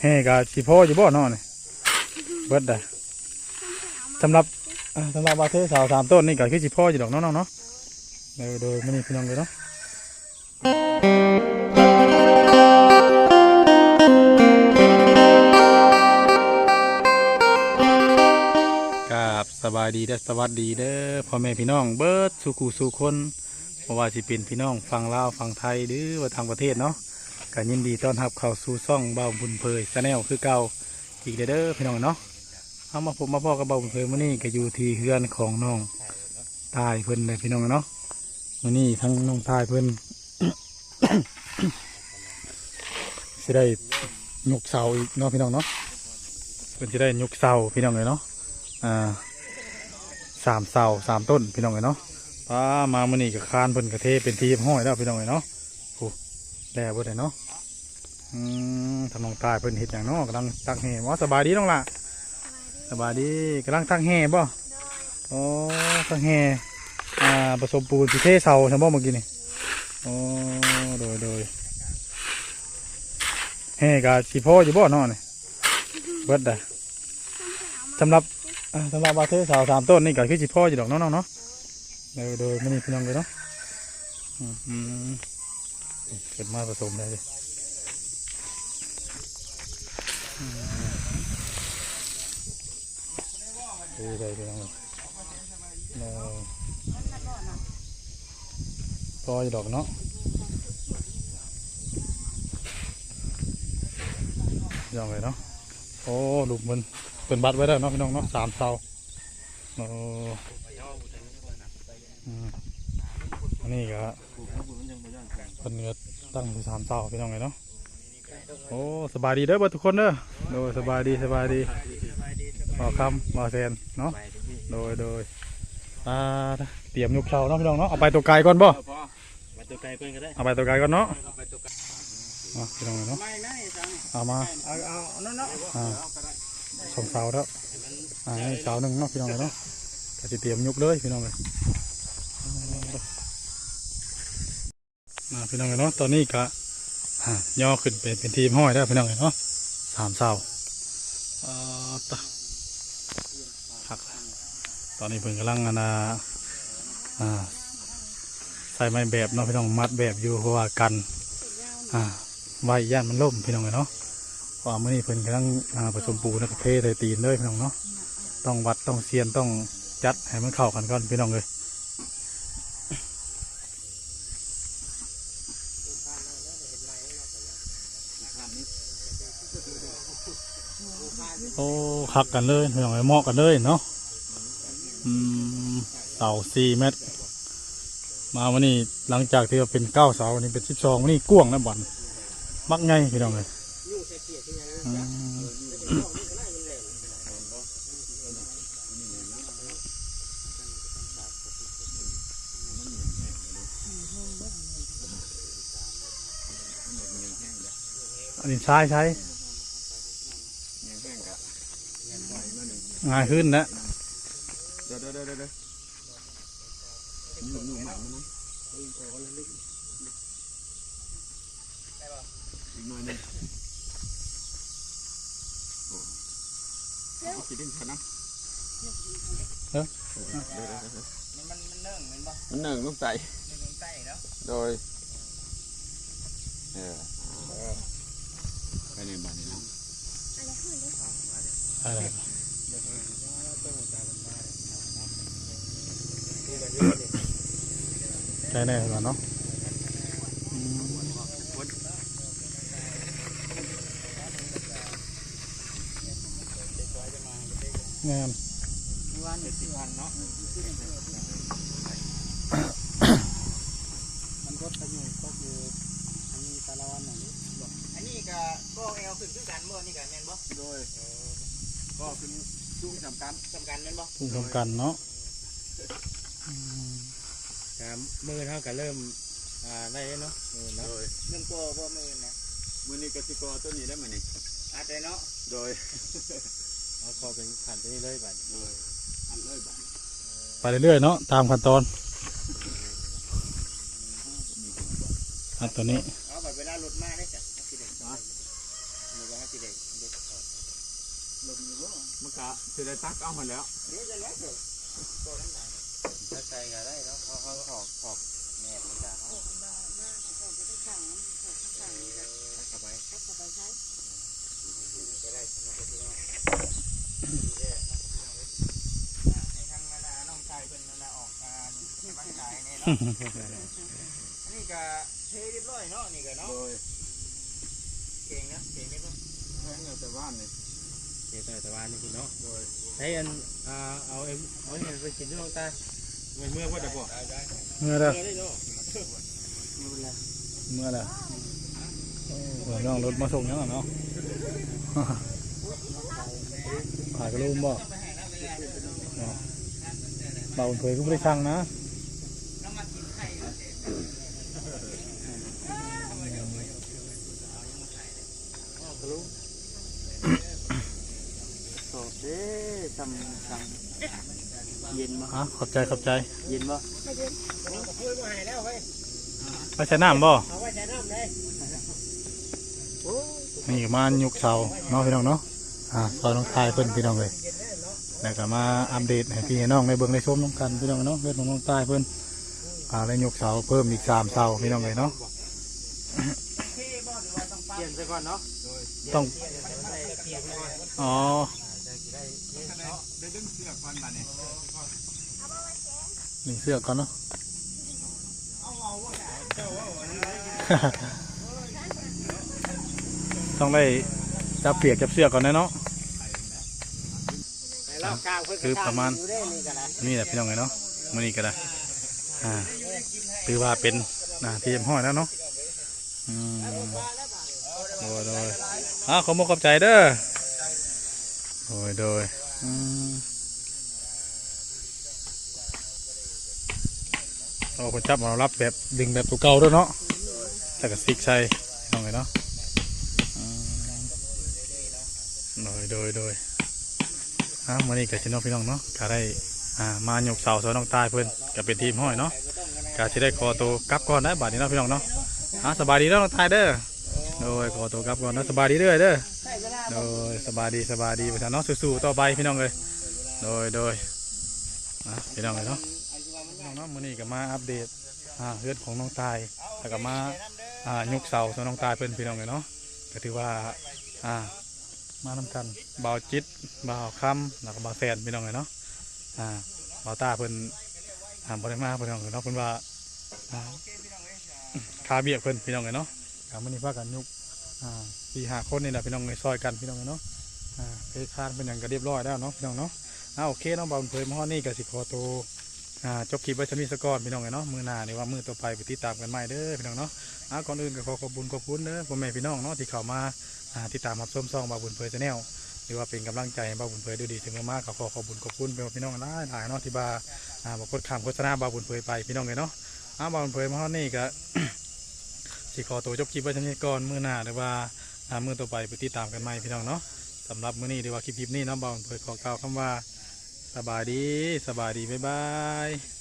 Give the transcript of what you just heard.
แห่กับสิพ่ออยู่บ่เนาะนี่เบิดได้สำหรับสำหรับบาเทสาวสามต้นนี่ก็คือสิพ่ออยู่ดอกน้องเนาะโดยโดยไม่นี่พี่น้องเลยเนาะกับสบายดีเด้อสวัสดีเด้อพ่อแม่พี่น้องเบิดสุขูสุคนเพราะว่าสิเป็นพี่น้องฟังลาวฟังไทยหรือว่าทางประเทศเนาะ ก็ยินดีต้อนรับเข้าสู่ซ่องเบาบุญเพยชาแนลคือเก่าอีกเด้อพี่น้องเนาะเอามาผมมาพ่อกับเบาบุญเพยมื่อนี้ก็อยู่ที่เฮือนของน้องตายเพิ่นเลยพี่น้องเนาะมื่อนี้ทั้งน้องตายเพิ่นสิได้ยกเสาอีกเนาะพี่น้องเนาะเพิ่นสิได้ยกเสาพี่น้องเลยเนาะอ่าสามเสาสามต้นพี่น้องเลยเนาะป้ามามื่อนี้กับคานเพิ่นกระเทเป็นทีมห้อยแล้วพี่น้องเลยเนาะ แล้วเบิดเลยเนาะอืมทำนองตายเพิ่นเห็ดอย่างเนาะกำลังตักแห่ว่าสบายดีน้องละสบายดีกำลังตักแห่บ่โอ้ตักแห่อ่าผสมปูนสิเทเสาใช่บ่เมื่อกี้นี่โอ้โดยโดยแห่กับสิพ่ออยู่บ่เนาะนี่เบิดได้สำหรับอ่าสำหรับบาเทเสาสามต้นนี่ก็คือสิพ่ออยู่ดอกเนาะน้องเนาะโดยโดยไม่นี่พี่น้องเลยเนาะอืมอืม เกิดมาผสมได้เลยดูได้ดูน้องเนาะพอจะดอกเนาะยังไงเนาะโอ้ลูกมันเป็นบัตรไว้ได้วเนาะพี่น้องเนาะสามเสาโอ้อืมอันนี้ก็ คนเงือตั้งที่สามเสาพี่น้องไงเนาะโอ้สบายดีเด้อเบิดทุกคนเด้อโดยสบายดีสบายดีขอคำมาแซนเนาะโดยโดยอ่าเตรียมยกเสาเนาะพี่น้องเนาะเอาไปตัวไกลก่อนบ่มาตัวไกลเพื่อนก็ได้เอาไปตัวไกลก่อนเนาะเอาไปตัวไกลอะพี่น้องเนาะไม่ไม่จังเอามาเอาเอานั่นเนาะอ่าสองเสาแล้วอ่าให้เสาหนึ่งเนาะพี่น้องเนาะก็จะเตรียมยกเลยพี่น้องเลย อ่าพี่น้องเนาะตอนนี้ก็ย่อขึ้นเป็นเป็นทีมห้อยได้พี่น้องเนาะสามเสาอ่าตะหักตอนนี้เพิ่งกำลังอันนาอ่าใส่ไม้แบบเนาะพี่น้องมัดแบบอยู่เพราะว่ากันอ่าไว้ย่านมันล่มพี่น้องเนาะเพราะว่ามื่อนี้เพิ่นกำลังผสมปูนะครับเทใส่ตีนเลยพี่น้องเนาะต้องวัดต้องเซียนต้องจัดให้มันเข้ากันก่อนพี่น้องเลย โอ้คักกันเลยพี่น้องเลยเหมาะกันเลยเนาะอืมเสาสี่เมตร มาวันนี้หลังจากที่เราเป็นเก้าเสาวันนี้เป็นสิบสองวันนี้กว้างนะบ่อนมักไงพี่น้องเลยอืม นนี้ใช้ใช้ง่ายขึ้นนะเดี๋ยวเดี๋ยวเดี๋ยวเดี๋ยวหนุ่มหนุ่มหมันนะอีกหน่อยนึงโอ้คิดดิ้นชนะมันมันเนิ่งมันบ่มันเนิ่งลูกใจโดยเออไปในบ้านนี่นะอะไรใช่แน่ก่อนเนาะอืมงามวันเจ็ดสิบพันเออ อันนี้ตาละวั นอย่างนี้อันนี้ก็ก็เอลขึ้นคือกันบ่นี่กันแม่นบ่โดยก็ขึ้นจุ้งสำคัญสำคัญแม่นบ่ทุ่งสำกันเนาะครับมือเท่ากับเริ่มอ่าได้เนาะมือเนาะเริ่มตัวบ่มือนะมือนี้กสิกรตัวนี้ได้ไหมนี่อาจจะเนาะโดยเอาคอเป็นขันตัวนี้เลยบัดโดยอันเลยบ้านไปเรื่อยๆเนาะตามขั้นตอนอันตัวนี้ เอาบัดเวลารถมาได้จ้ะเอาสิเด็กเอาสิ มันกะได้ตักเอามาแล้วถ้าใจก็ได้เนาะเขาเขาขอกขอกแม่มันจะเขาเข้าไปให้ทางเวลาน้องชายเป็นเวลาออกการบ้านกายเนี่ยนาะอันนี้ก็เทเรียบร้อยเนาะนี่ก็เนาะโดยเก่งนะเก่งนี่ก็แม่งเอาแต่บ้านเนี่ย เก่งแต่ว่านี่คุณเนาะโดยให้อันอ่าเอาเอ็มเอาเอ็มไปกินด้วยตาเมื่อเมื่อว่าจะบอกเมื่อไรได้เนาะเมื่อไรเออน้องรถมาส่งยังอะเนาะขายกระลุมบ่เนาะเบาเผยก็ไม่ได้ช่างนะโอ้เด้ ทำทำเย็นมาอะขอบใจขอบใจ เย็นบ่ไปใช้น้ำบ่เอาไว้ใช้น้ำเลยนี่ก็มายุกเสาเนาะพี่น้องเนาะ อ่าซอยน้องทายเพิ่นพี่น้องเลยแล้วก็มาอัปเดตให้พี่ให้น้องในเบิ่งในชมน้องกันพี่น้องเนาะเรื่องของน้องทายเพิ่นอ่าแล้วยกเสาเพิ่มอีกสามเสาพี่น้องเลยเนาะเปลี่ยนไปก่อนเนาะต้องอ๋อ ได้ดึงเสือกฟันมาเนี่ยหนึ่งเสื้อก่อนเนาะต้องได้จับเปียกจับเสื้อก่อนนะเนาะคือประมาณนี่แหละพี่น้องไงเนาะมื่อนี้ก็ได้อ่าถือว่าเป็นอ่าทีมห้อยแล้วเนาะอืมโดยโดยอ่าขอมขอบใจเด้อ โดยโดยเอาคนจับมารับแบบดึงแบบตัวเก่าด้วยเนาะแต่ก็ซิกใส่น้องไงเนาะโดยโดยโดยอ่ามื่อนี้กับชินอพี่น้องเนาะก็ได้อ่ามาหยกเสาสอนน้องตายเพื่อนก็เป็นทีมห้อยเนาะก็จะได้ขอตัวกลับก่อนได้บาดนี้เนาะพี่น้องเนาะอ่าสบายดีเนาะน้องตายเด้อโดยขอตัวกลับก่อนนะสบายดีเด้อเด้อ โดยสบายดีสบายดีไปทางเนาะสู้ๆต่อไปพี่น้องเลยโดยโดยอะพี่น้องเลยเนาะพี่น้องเนาะมื้อนี้ก็มาอัปเดตอ่าเรื่องของน้องตายแล้วก็มาอ่ายกเสาส่วนน้องตายเพิ่นพี่น้องเลยเนาะก็ถือว่าอ่ามานำกันเบาจิตเบาคำแล้วก็เบาแฟนพี่น้องเลยเนาะอ่าบ่าตาเพิ่นอ่าบ่ได้มาพี่น้องเลยเนาะเพิ่นว่าอ่าคาเบียกเพิ่นพี่น้องเลยเนาะก็มื้อนี้พากันยกอ่า สี่หาคนนี่แหละพี่น้องในซอยกันพี่น้องเนาะอ่าเพคานเป็นอย่างก็เรียบร้อยแล้วเนาะพี่น้องเนาะอ่าโอเคน้องบอลเผยมาฮอนี่กับสิขอตัวอ่าจบคลิปไว้ชนิดสกอนพี่น้องเนาะมือหน้านี่ว่ามือต่อไปไปติดตามกันใหม่เด้อพี่น้องเนาะอ่าก่อนอื่นก็ขอขอบคุณขอบคุณเด้อพ่อแม่พี่น้องเนาะที่เข้ามาอ่าติดตามรับชมซองบาบุญเผยชาแนลหรือว่าเป็นกำลังใจบาบุญเผยด้วยดีเสมอมากก็ขอขอบคุณขอบคุณเป็นพี่น้องหลายหลายเนาะที่บาอ่าบอกกดคำโฆษณาบาบุญเผยไปพี่น้องเลยเนาะอ่าบาบุญเผยมาฮอนี่ก็สิขอตัวจบคลิปไว้ชนิดก่อนมือหน้าหรือว่า ตามือต่อไปไปติดตามกันใหม่พี่น้องเนาะสำหรับมื้อนี้หรือว่าคลิปๆนี้น้องบอลเผยขอกล่าวคำว่า สบายดีสบายดีบ๊ายบาย